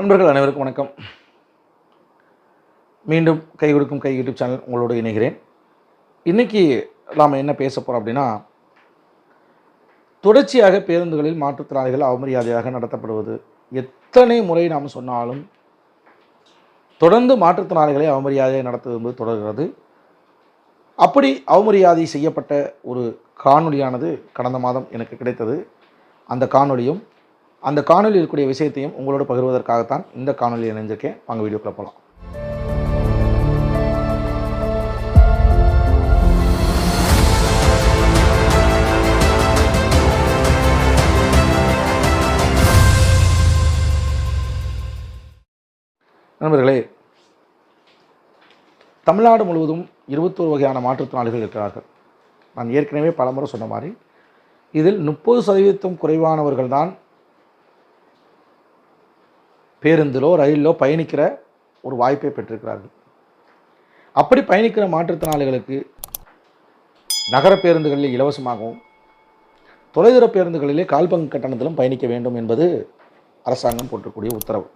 நண்பர்கள் அனைவருக்கும் வணக்கம். மீண்டும் கை கொடுக்கும் கை யூடியூப் சேனல் உங்களோடு இணைகிறேன். இன்றைக்கி நாம் என்ன பேச போகிறோம் அப்படின்னா தொடர்ச்சியாக பேருந்துகளில் மாற்றுத்திறனாளிகள் அவமரியாதையாக நடத்தப்படுவது. எத்தனை முறை நாம் சொன்னாலும் தொடர்ந்து மாற்றுத்திறனாளிகளை அவமரியாதையாக நடத்துவது தொடர்கிறது. அப்படி அவமரியாதை செய்யப்பட்ட ஒரு காணொலியானது கடந்த மாதம் எனக்கு கிடைத்தது. அந்த காணொளியும் அந்த காணொலியில் இருக்கக்கூடிய விஷயத்தையும் உங்களோட பகிர்வதற்காகத்தான் இந்த காணொலியை இணைஞ்சிருக்கேன். வாங்க வீடியோக்குள்ளே போகலாம் நண்பர்களே தமிழ்நாடு முழுவதும் இருபத்தோரு வகையான மாற்றுத்திறனாளிகள் இருக்கிறார்கள். நான் ஏற்கனவே பலமுறை சொன்ன மாதிரி இதில் முப்பது சதவீதம் குறைவானவர்கள் தான் பேருந்திலோ ரயிலிலோ பயணிக்கிற ஒரு வாய்ப்பை பெற்றிருக்கிறார்கள். அப்படி பயணிக்கிற மாற்றுத்திறனாளிகளுக்கு நகர பேருந்துகளில் இலவசமாகவும் தொலைதூர பேருந்துகளிலே கால்பங்கு கட்டணத்திலும் பயணிக்க வேண்டும் என்பது அரசாங்கம் போட்டக்கூடிய உத்தரவு.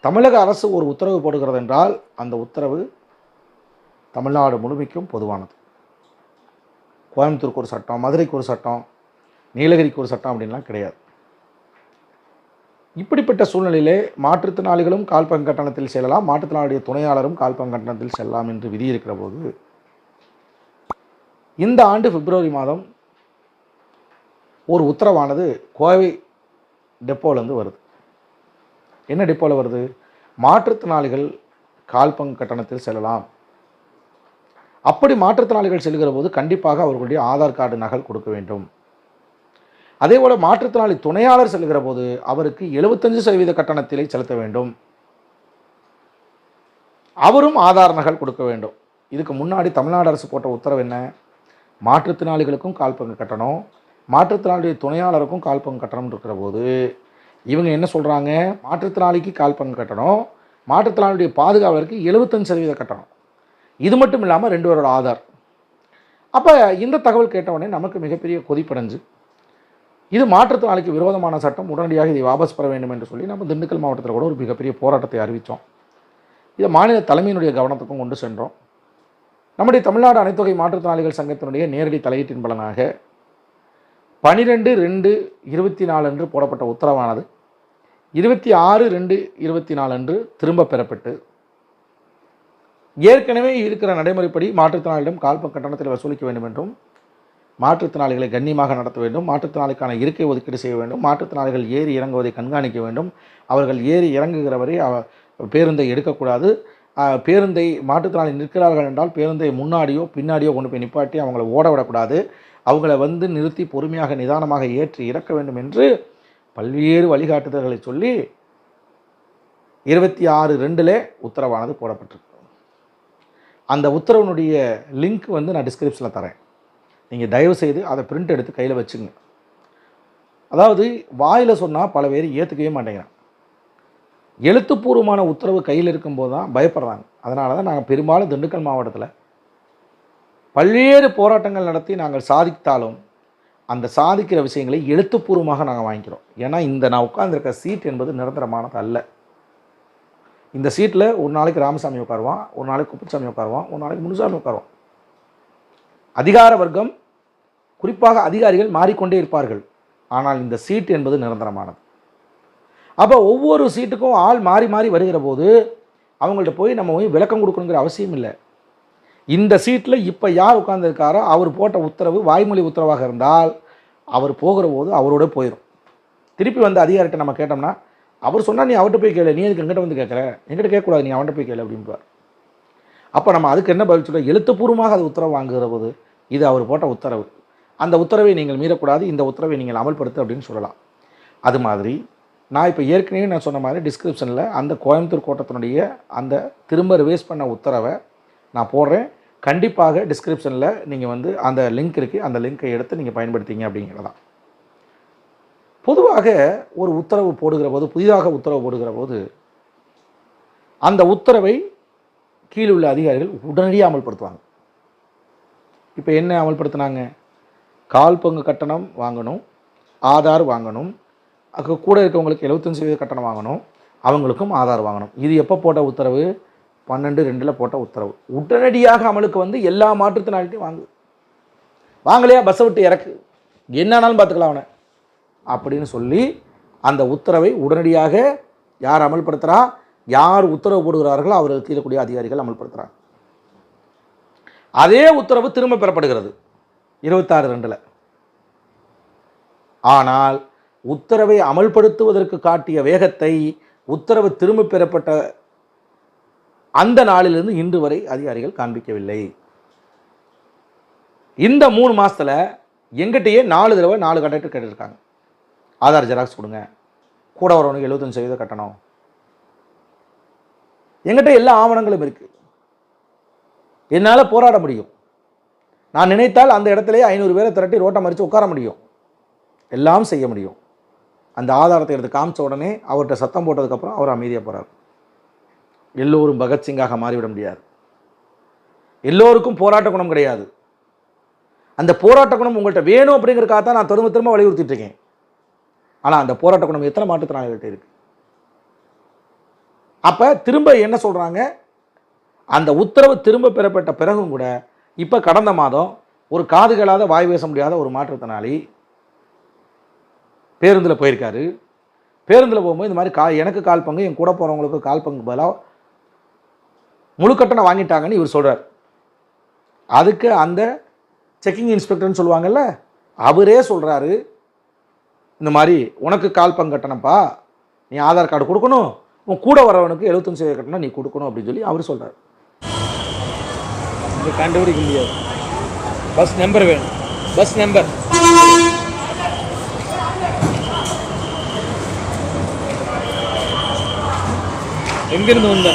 தமிழக அரசு ஒரு உத்தரவு போடுகிறது என்றால் அந்த உத்தரவு தமிழ்நாடு முழுமைக்கும் பொதுவானது. கோயம்புத்தூருக்கு ஒரு சட்டம் மதுரைக்கு ஒரு சட்டம் நீலகிரிக்கு ஒரு சட்டம் அப்படின்லாம் கிடையாது. இப்படிப்பட்ட சூழ்நிலையிலே மாற்றுத்திறனாளிகளும் கால்பங்கு கட்டணத்தில் செல்லலாம். மாற்றுத்திறனாளிய துணையாளரும் கால்பங்கு கட்டணத்தில் செல்லலாம் என்று விதி இருக்கிற போது இந்த ஆண்டு பிப்ரவரி மாதம் ஒரு உத்தரவானது கோவை டெப்போலேருந்து வருது. என்ன டெப்போவில் வருது? மாற்றுத்திறனாளிகள் கால்பங்கு கட்டணத்தில் செல்லலாம். அப்படி மாற்றுத்திறனாளிகள் செல்கிற போது கண்டிப்பாக அவர்களுடைய ஆதார் கார்டு நகல் கொடுக்க வேண்டும். அதே போல் மாற்றுத்திறனாளி துணையாளர் செல்கிற போது அவருக்கு எழுபத்தஞ்சு சதவீத கட்டணத்திலே செலுத்த வேண்டும். அவரும் ஆதார் நகல் கொடுக்க வேண்டும். இதுக்கு முன்னாடி தமிழ்நாடு அரசு போட்ட உத்தரவு என்ன? மாற்றுத்திறனாளிகளுக்கும் கால்பங்கு கட்டணம். மாற்றுத்திறனாளியுடைய துணையாளருக்கும் கால்பங்கு கட்டணம் இருக்கிற போது இவங்க என்ன சொல்கிறாங்க மாற்றுத்திறனாளிக்கு கால் பங்கு கட்டணம். மாற்றுத்திறனாளியுடைய பாதுகாவலருக்கு எழுபத்தஞ்சு சதவீத கட்டணம். இது மட்டும் இல்லாமல் ரெண்டு பேரோட ஆதார். அப்போ இந்த தகவல் கேட்டவுடனே நமக்கு மிகப்பெரிய கொதிப்படைஞ்சு இது மாற்றுத்திறனாளிக்கு விரோதமான சட்டம். உடனடியாக இதை வாபஸ் பெற வேண்டும் என்று சொல்லி நம்ம திண்டுக்கல் மாவட்டத்தில் கூட ஒரு மிகப்பெரிய போராட்டத்தை அறிவித்தோம். இதை மாநில தலைமையினுடைய கவனத்துக்கும் கொண்டு சென்றோம். நம்முடைய தமிழ்நாடு அனைத்தொகை மாற்றுத்திறனாளிகள் சங்கத்தினுடைய நேரடி தலையீட்டின் பலனாக பனிரெண்டு ரெண்டு இருபத்தி நாலு அன்று போடப்பட்ட உத்தரவானது. இருபத்தி ஆறு ரெண்டு இருபத்தி நாலு அன்று திரும்ப பெறப்பட்டு ஏற்கனவே இருக்கிற நடைமுறைப்படி மாற்றுத்திறனாளிடம் கால்ப கட்டணத்தில் வசூலிக்க வேண்டும் என்றும் மாற்றுத்திறனாளிகளை கண்ணியமாக நடத்த வேண்டும். மாற்றுத்திறனாளிக்கான இருக்கை ஒதுக்கீடு செய்ய வேண்டும். மாற்றுத்திறனாளிகள் ஏறி இறங்குவதை கண்காணிக்க வேண்டும். அவர்கள் ஏறி இறங்குகிற வரை பேருந்தை எடுக்கக்கூடாது. பேருந்தை மாற்றுத்திறனாளி நிற்கிறார்கள் என்றால் பேருந்தை முன்னாடியோ பின்னாடியோ கொண்டு போய் நிப்பாட்டி அவங்கள ஓட விடக்கூடாது. அவங்கள வந்து நிறுத்தி பொறுமையாக நிதானமாக ஏற்றி இறக்க வேண்டும் என்று பல்வேறு வழிகாட்டுதல்களை சொல்லி இருபத்தி ஆறு ரெண்டில் உத்தரவானது போடப்பட்டிருக்கு. அந்த உத்தரவினுடைய லிங்க் வந்து நான் டிஸ்கிரிப்ஷனில் தரேன். நீங்கள் தயவு செய்து அதை பிரிண்ட் எடுத்து கையில் வச்சுங்க. அதாவது வாயில் சொன்னால் பல பேர் ஏற்றுக்கவே மாட்டேங்கிறான் எழுத்துப்பூர்வமான உத்தரவு கையில் இருக்கும்போது தான் பயப்படுறாங்க. அதனால தான் நாங்கள் பெரும்பாலும் திண்டுக்கல் மாவட்டத்தில் பல்வேறு போராட்டங்கள் நடத்தி நாங்கள் சாதித்தாலும் அந்த சாதிக்கிற விஷயங்களை எழுத்துப்பூர்வமாக நாங்கள் வாங்கிக்கிறோம். ஏன்னா இந்த நான் உட்காந்துருக்க சீட் என்பது நிரந்தரமானது அல்ல. இந்த சீட்டில் ஒரு நாளைக்கு ராமசாமி உட்காருவான் ஒரு நாளைக்கு குப்புசாமி உட்காருவான் ஒரு நாளைக்கு முனுசாமி உட்காருவான். அதிகார வர்க்கம் குறிப்பாக அதிகாரிகள் மாறிக்கொண்டே இருப்பார்கள். ஆனால் இந்த சீட் என்பது நிரந்தரமானது. அப்போ ஒவ்வொரு சீட்டுக்கும் ஆள் மாறி மாறி வருகிற போது அவங்கள்ட்ட போய் நம்ம போய் விளக்கம் கொடுக்கணுங்கிற அவசியம் இல்லை. இந்த சீட்டில் இப்போ யார் உட்காந்துருக்காரோ அவர் போட்ட உத்தரவு வாய்மொழி உத்தரவாக இருந்தால் அவர் போகிற போது அவரோட போயிடும் திருப்பி வந்து அதிகாரிகிட்ட நம்ம கேட்டோம்னா அவர் சொன்னால் நீ அவர்கிட்ட போய் கேளு நீ எதுக்கு எங்கிட்ட வந்து கேட்குற எங்கிட்ட கேட்கக்கூடாது நீ அவன்கிட்ட போய் கேளு அப்படின்பார் அப்போ நம்ம அதுக்கு என்ன பதில் சொல்ல எழுத்துப்பூர்வமாக அது உத்தரவு வாங்குகிற போது இது அவர் போட்ட உத்தரவு. அந்த உத்தரவை நீங்கள் மீறக்கூடாது இந்த உத்தரவை நீங்கள் அமல்படுத்து அப்படின்னு சொல்லலாம். அது மாதிரி நான் இப்போ ஏற்கனவே நான் சொன்ன மாதிரி டிஸ்கிரிப்ஷனில் அந்த கோயம்புத்தூர் கோட்டத்தினுடைய அந்த திரும்ப ரிவேஸ் பண்ண உத்தரவை நான் போடுறேன். கண்டிப்பாக டிஸ்கிரிப்ஷனில் நீங்கள் வந்து அந்த லிங்க் இருக்குது அந்த லிங்க்கை எடுத்து நீங்கள் பயன்படுத்திங்க அப்படிங்கிறதான் பொதுவாக ஒரு உத்தரவு போடுகிற போது புதிதாக உத்தரவு போடுகிற போது அந்த உத்தரவை கீழே உள்ள அதிகாரிகள் உடனடியாக அமல்படுத்துவாங்க. இப்போ என்ன அமல்படுத்தினாங்க? கால் பங்கு கட்டணம் வாங்கணும் ஆதார் வாங்கணும் அக்கு கூட இருக்கவங்களுக்கு 75% சதவீத கட்டணம் வாங்கணும் அவங்களுக்கும் ஆதார் வாங்கணும். இது எப்போ போட்ட உத்தரவு? பன்னெண்டு ரெண்டில் போட்ட உத்தரவு. உடனடியாக அமலுக்கு வந்து எல்லா மாற்றுத்தினாலிட்டையும் வாங்கு. வாங்கலையா? பஸ்ஸை விட்டு இறக்கு. என்னானாலும் பார்த்துக்கலாம் அவனை. அப்படின்னு சொல்லி அந்த உத்தரவை உடனடியாக யார் அமல்படுத்துகிறா யார் உத்தரவு போடுகிறார்களோ அவர்கள் கீழக்கூடிய அதிகாரிகள் அமல்படுத்துகிறாங்க அதே உத்தரவு திரும்ப பெறப்படுகிறது. இருபத்தாறு ரெண்டில். ஆனால் உத்தரவை அமல்படுத்துவதற்கு காட்டிய வேகத்தை உத்தரவு திரும்ப பெறப்பட்ட அந்த நாளிலிருந்து இன்று வரை அதிகாரிகள் காண்பிக்கவில்லை. இந்த மூணு மாதத்தில் எங்கிட்டயே நாலு தடவை நாலு கண்டக்டர் கேட்டிருக்காங்க. ஆதார் ஜெராக்ஸ் கொடுங்க. கூட வரவனுக்கு 75% சதவீத கட்டணம். எங்கிட்ட எல்லா ஆவணங்களும் இருக்குது என்னால் போராட முடியும். நான் நினைத்தால் அந்த இடத்துலயே ஐநூறு பேரை திரட்டி ரோட்டை மறித்து உட்கார முடியும். எல்லாம் செய்ய முடியும். அந்த ஆதாரத்தை எடுத்து காமிச்ச உடனே அவர்கிட்ட சத்தம் போட்டதுக்கப்புறம் அவர் அமைதியாக போகிறார் எல்லோரும் பகத்சிங்காக மாறிவிட முடியாது. எல்லோருக்கும் போராட்ட குணம் கிடையாது. அந்த போராட்ட குணம் உங்கள்கிட்ட வேணும் அப்படிங்கிறக்காக தான் நான் திரும்ப திரும்ப வலியுறுத்திட்டு இருக்கேன். ஆனால் அந்த போராட்ட குணம் எத்தனை மாற்றுத்திறனாளிகள்கிட்ட இருக்கு? அப்போ திரும்ப என்ன சொல்கிறாங்க அந்த உத்தரவு திரும்ப பெறப்பட்ட பிறகும் கூட இப்போ கடந்த மாதம் ஒரு காதுகளாத வாய் பேச முடியாத ஒரு மாற்றுத்திறனாளி பேருந்தில் போயிருக்காரு. பேருந்தில் போகும்போது இந்த மாதிரி கா எனக்கு கால் பங்கு என் கூட போகிறவங்களுக்கு கால் பங்கு பதிலாக முழு வாங்கிட்டாங்கன்னு இவர் சொல்கிறார் அதுக்கு அந்த செக்கிங் இன்ஸ்பெக்டர்னு சொல்லுவாங்கல்ல அவரே சொல்கிறாரு இந்த மாதிரி உனக்கு கால் பங்கு கட்டணப்பா நீ ஆதார் கார்டு கொடுக்கணும் உன் கூட வரவனுக்கு எழுபத்தஞ்சு கட்டணம் நீ கொடுக்கணும் அப்படின்னு சொல்லி அவர் சொல்கிறார் இது கண்டுபிடிக்க முடியாது. பஸ் நம்பர் வேணும். பஸ் நம்பர் எங்கிருந்து வந்த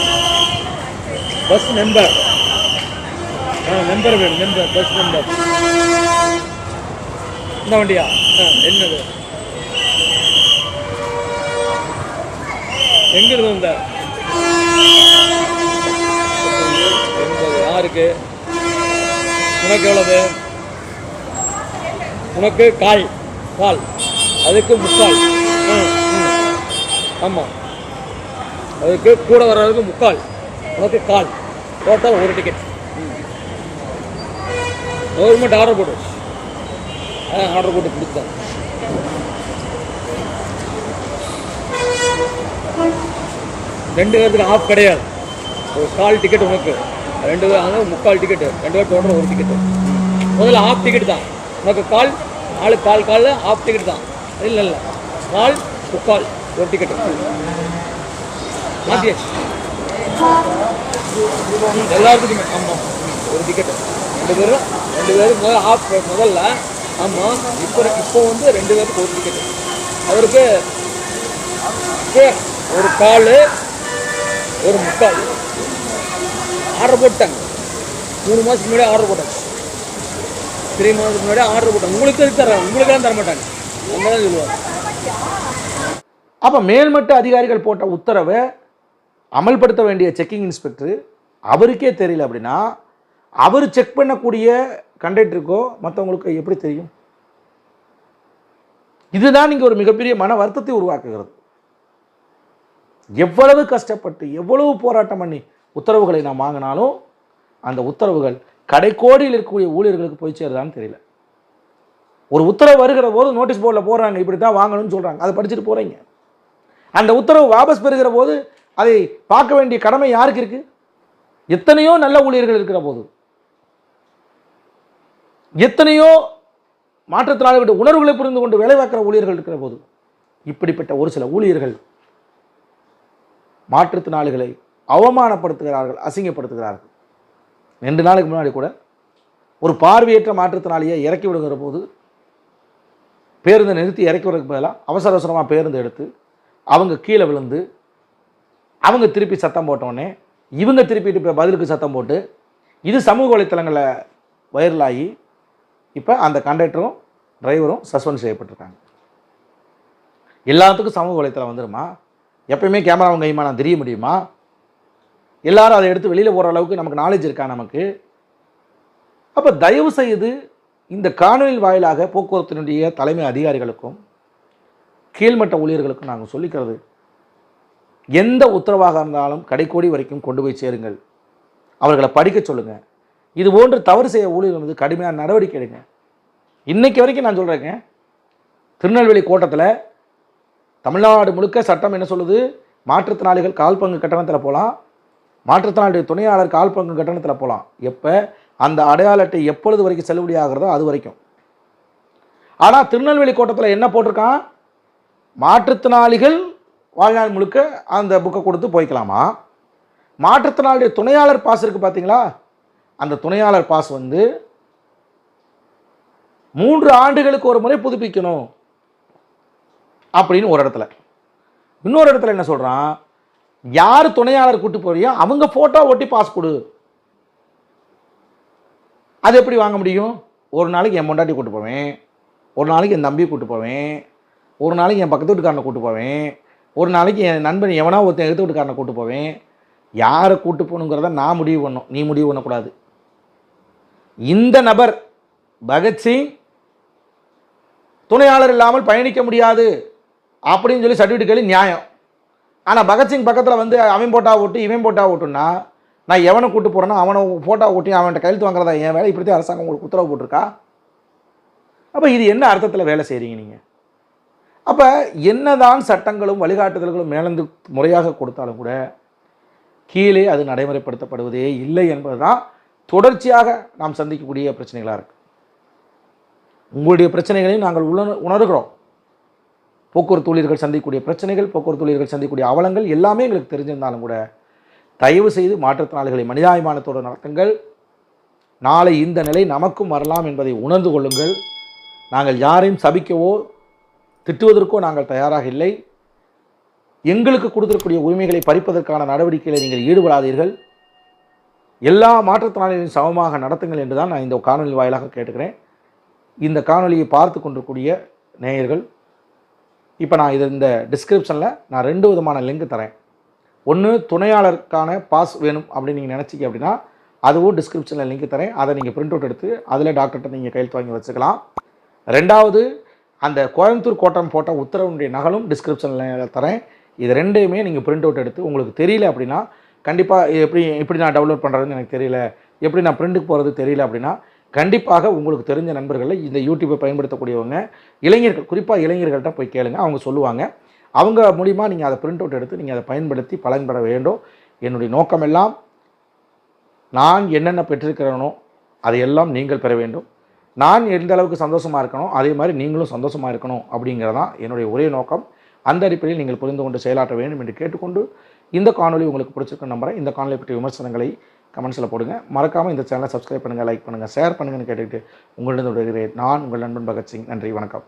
பஸ் நம்பர் ஆ நம்பர் வேணும். நம்பர் பஸ் நம்பர் இந்த வண்டியா? ஆ என்னது? எங்கிருந்து வந்த யாருக்கு உனக்கு எவ்வளவு? உனக்கு கால். கால். அதுக்கு முக்கால். ஆமாம் அதுக்கு கூட வர்றதுக்கு முக்கால். உனக்கு கால். டோட்டல் ஒரு டிக்கெட் கவர்மெண்ட் ஆர்டர் போட்டு அதான் ஆர்டர் போட்டு கொடுத்தேன் ரெண்டு பேருக்கு ஆஃப் கிடையாது. ஒரு கால் டிக்கெட் உனக்கு. ரெண்டு பேர் அதாவது முக்கால் டிக்கெட்டு ரெண்டு பேர் டோட்டல் ஒரு டிக்கெட்டு முதல்ல ஆஃப் டிக்கெட் தான். நமக்கு கால் நாலு கால் கால் ஆஃப் டிக்கெட் தான். இல்லை இல்லை கால் முக்கால் ஒரு டிக்கெட்டு மாத்தியாச்சு. எல்லாத்துக்குமே. ஆமாம் ஒரு டிக்கெட்டு ரெண்டு பேரும் ரெண்டு பேரும் முதல்ல ஆஃப் முதல்ல ஆமாம் இப்போ இப்போ வந்து ரெண்டு பேருக்கு ஒரு டிக்கெட்டு அவருக்கு கே- ஒரு கால் ஒரு முக்கால். ஆர்டர் போட்டாங்க மூணு மாதத்துக்கு முன்னாடி ஆர்டர் போட்டாங்க. த்ரீ மாதத்துக்கு முன்னாடி ஆர்டர் போட்டாங்க. உங்களுக்கு எதுக்கு உங்களுக்கெல்லாம் தர மாட்டாங்க அவங்க தான் சொல்லுவாங்க. அப்போ மேல்மட்ட அதிகாரிகள் போட்ட உத்தரவை அமல்படுத்த வேண்டிய செக்கிங் இன்ஸ்பெக்டர் அவருக்கே தெரியல அப்படின்னா அவர் செக் பண்ணக்கூடிய கண்டக்டருக்கோ மற்றவங்களுக்கோ எப்படி தெரியும்? இதுதான் இங்கே ஒரு மிகப்பெரிய மன வருத்தத்தை உருவாக்குகிறது. எவ்வளவு கஷ்டப்பட்டு எவ்வளவு போராட்டம் பண்ணி உத்தரவுகளை நாம் வாங்கினாலும் அந்த உத்தரவுகள் கடைக்கோடியில் இருக்கக்கூடிய ஊழியர்களுக்கு போய் சேருதான்னு தெரியல. ஒரு உத்தரவு வருகிற போது நோட்டீஸ் போர்டில் போடுறாங்க இப்படி தான் வாங்கணும்னு சொல்கிறாங்க அதை படிச்சுட்டு போகிறீங்க அந்த உத்தரவு வாபஸ் பெறுகிற போது அதை பார்க்க வேண்டிய கடமை யாருக்கு இருக்கு? எத்தனையோ நல்ல ஊழியர்கள் இருக்கிற போது. எத்தனையோ மாற்றுத்திறனாளிகளுடைய உணர்வுகளை புரிந்து கொண்டு வேலை பார்க்குற ஊழியர்கள் இருக்கிற போது. இப்படிப்பட்ட ஒரு சில ஊழியர்கள் மாற்றுத்திறனாளிகளை அவமானப்படுத்துகிறார்கள் அசிங்கப்படுத்துகிறார்கள். ரெண்டு நாளுக்கு முன்னாடி கூட ஒரு பார்வையற்ற மாற்றுத்தினாலேயே இறக்கி விடுகிற போது பேருந்தை நிறுத்தி இறக்கி விடுறதுக்கு பதிலாக அவசர அவசரமாக பேருந்து எடுத்து அவங்க கீழே விழுந்து அவங்க திருப்பி சத்தம் போட்டோடனே இவங்க திருப்பிட்டு இப்போ பதிலுக்கு சத்தம் போட்டு இது சமூக வலைத்தளங்களில் வைரலாகி இப்போ அந்த கண்டக்டரும் டிரைவரும் சஸ்பெண்ட் செய்யப்பட்டிருக்காங்க. எல்லாத்துக்கும் சமூக வலைத்தளம் வந்துடுமா எப்பயுமே கேமராவும் கையுமா? நான் தெரிய முடியுமா? எல்லாரும் அதை எடுத்து வெளியில் போகிற அளவுக்கு நமக்கு நாலேஜ் இருக்கா நமக்கு? அப்போ தயவு செய்து இந்த காணொலி வாயிலாக போக்குவரத்தினுடைய தலைமை அதிகாரிகளுக்கும் கீழ்மட்ட ஊழியர்களுக்கும் நாங்கள் சொல்லிக்கிறது எந்த உத்தரவாக இருந்தாலும் கடைக்கோடி வரைக்கும் கொண்டு போய் சேருங்கள். அவர்களை படிக்க சொல்லுங்கள் இது போன்று தவறு செய்ய ஊழியர்கள் வந்து கடுமையான நடவடிக்கை எடுங்க. இன்றைக்கு வரைக்கும் நான் சொல்கிறேங்க திருநெல்வேலி கோட்டத்தில் தமிழ்நாடு முழுக்க சட்டம் என்ன சொல்லுது? மாற்றுத்திறனாளிகள் கால் பங்கு கட்டணத்தில் போகலாம் மாற்றுத்திறனாளி துணையாளர் கால் பங்கு கட்டணத்தில் போகலாம் எப்போ? அந்த அடையாள அட்டை எப்பொழுது வரைக்கும் செல்லுபடி ஆகிறதோ அது வரைக்கும். ஆனால் திருநெல்வேலி கோட்டத்தில் என்ன போட்டிருக்கான்? மாற்றுத்திறனாளிகள் வாழ்நாள் முழுக்க அந்த புக்கை கொடுத்து போய்க்கலாமா? மாற்றுத்திறனாளிய துணையாளர் பாஸ் இருக்குது பார்த்தீங்களா அந்த துணையாளர் பாஸ் வந்து மூன்று ஆண்டுகளுக்கு ஒரு முறை புதுப்பிக்கணும். அப்படின்னு ஒரு இடத்துல. இன்னொரு இடத்துல என்ன சொல்கிறான் யார் துணையாளர் கூட்டு போறியோ அவங்க ஃபோட்டோ ஒட்டி பாஸ் கொடு. அது எப்படி வாங்க முடியும்? ஒரு நாளைக்கு என் பொண்டாட்டி கூட்டு போவேன். ஒரு நாளைக்கு என் தம்பியை கூட்டு போவேன். ஒரு நாளைக்கு என் பக்கத்து வீட்டுக்காரனை கூட்டு போவேன். ஒரு நாளைக்கு என் நண்பன் எவனா ஒருத்தன் எடுத்து வீட்டுக்காரனை கூட்டு போவேன். யாரை கூட்டு போகணுங்கிறத நான் முடிவு பண்ணும் நீ முடிவு பண்ணக்கூடாது. இந்த நபர் பகத்சிங் துணையாளர் இல்லாமல் பயணிக்க முடியாது. அப்படின்னு சொல்லி சர்டிஃபிகேட் கேள்வி நியாயம். ஆனால் பகத்சிங் பக்கத்தில் வந்து அவன் போட்டா ஓட்டு இவன் போட்டா ஓட்டுன்னா நான் எவனை கூட்டு போகிறேன்னா அவனை போட்டா ஓட்டி அவன்கிட்ட கையெழுத்து வாங்குறதா என் வேலை? இப்படி தான் அரசாங்கம் உங்களுக்கு உத்தரவு போட்டிருக்கா? அப்போ இது என்ன அர்த்தத்தில் வேலை செய்கிறீங்க நீங்கள் அப்போ என்னதான் சட்டங்களும் வழிகாட்டுதல்களும் மேலந்து முறையாக கொடுத்தாலும் கூட கீழே அது நடைமுறைப்படுத்தப்படுவதே இல்லை என்பதுதான் தொடர்ச்சியாக நாம் சந்திக்கக்கூடிய பிரச்சனைகளாக இருக்குது உங்களுடைய பிரச்சனைகளையும் நாங்கள் உணர் உணர்கிறோம். போக்குவரத்து ஊழியர்கள் சந்திக்கக்கூடிய பிரச்சனைகள் போக்குவரத்து ஊழியர்கள் சந்திக்கக்கூடிய அவலங்கள் எல்லாமே எங்களுக்கு தெரிஞ்சிருந்தாலும் கூட தயவு செய்து மாற்றுத்திறனாளிகளை மனிதாபிமானத்தோடு நடத்துங்கள். நாளை இந்த நிலை நமக்கும் வரலாம் என்பதை உணர்ந்து கொள்ளுங்கள். நாங்கள் யாரையும் சபிக்கவோ திட்டுவதற்கோ நாங்கள் தயாராக இல்லை. எங்களுக்கு கொடுத்திருக்கக்கூடிய உரிமைகளை பறிப்பதற்கான நடவடிக்கைகளை நீங்கள் ஈடுபடாதீர்கள். எல்லா மாற்றுத்திறனாளிகளையும் சமமாக நடத்துங்கள் என்று தான் நான் இந்த காணொலி வாயிலாக கேட்டுக்கிறேன். இந்த காணொலியை பார்த்து கொண்டிருக்கூடிய நேயர்கள் இப்போ நான் இது இந்த டிஸ்கிரிப்ஷனில் நான் ரெண்டு விதமான லிங்க் தரேன். ஒன்று துணையாளருக்கான பாஸ் வேணும் அப்படின்னு நீங்கள் நினச்சிங்க அப்படின்னா அதுவும் டிஸ்கிரிப்ஷனில் லிங்க் தரேன். அதை நீங்கள் பிரிண்ட் அவுட் எடுத்து அதில் டாக்டர்கிட்ட நீங்கள் கையெழுத்து வாங்கி வச்சுக்கலாம். ரெண்டாவது அந்த கோயம்புத்தூர் கோட்டம் போட்ட உத்தரவுடைய நகலும் டிஸ்கிரிப்ஷனில் தரேன். இது ரெண்டையுமே நீங்கள் பிரிண்ட் அவுட் எடுத்து உங்களுக்கு தெரியல அப்படின்னா கண்டிப்பாக எப்படி எப்படி நான் டவுன்லோட் பண்ணுறதுன்னு எனக்கு தெரியல எப்படி நான் பிரிண்ட்டுக்கு போகிறது தெரியல அப்படின்னா கண்டிப்பாக உங்களுக்கு தெரிஞ்ச நண்பர்களில் இந்த யூடியூப்பை பயன்படுத்தக்கூடியவங்க இளைஞர்கள் குறிப்பாக இளைஞர்கள்ட்ட போய் கேளுங்க. அவங்க சொல்லுவாங்க. அவங்க மூலிமா நீங்கள் அதை பிரிண்ட் அவுட் எடுத்து நீங்கள் அதை பயன்படுத்தி பலன்பெற வேண்டும். என்னுடைய நோக்கமெல்லாம் நான் என்னென்ன பெற்றிருக்கிறேனோ அதையெல்லாம் நீங்கள் பெற வேண்டும். நான் எந்த அளவுக்கு சந்தோஷமாக இருக்கணும் அதே மாதிரி நீங்களும் சந்தோஷமாக இருக்கணும் அப்படிங்கிறதான் என்னுடைய ஒரே நோக்கம். அந்த அடிப்படையில் நீங்கள் புரிந்து கொண்டு செயலாற்ற வேண்டும் என்று கேட்டுக்கொண்டு இந்த காணொளி உங்களுக்கு பிடிச்சிருக்கும் நம்புகிறேன் இந்த காணொலி பற்றிய விமர்சனங்களை கமெண்ட்ஸில் போடுங்க. மறக்காமல் இந்த சேனலை சப்ஸ்கிரைப் பண்ணுங்கள் லைக் பண்ணுங்கள் ஷேர் பண்ணுங்கன்னு கேட்டுக்கிட்டு உங்களிடம் விடுகிறேன் நான் உங்கள் நண்பன் பகத்சிங். நன்றி வணக்கம்.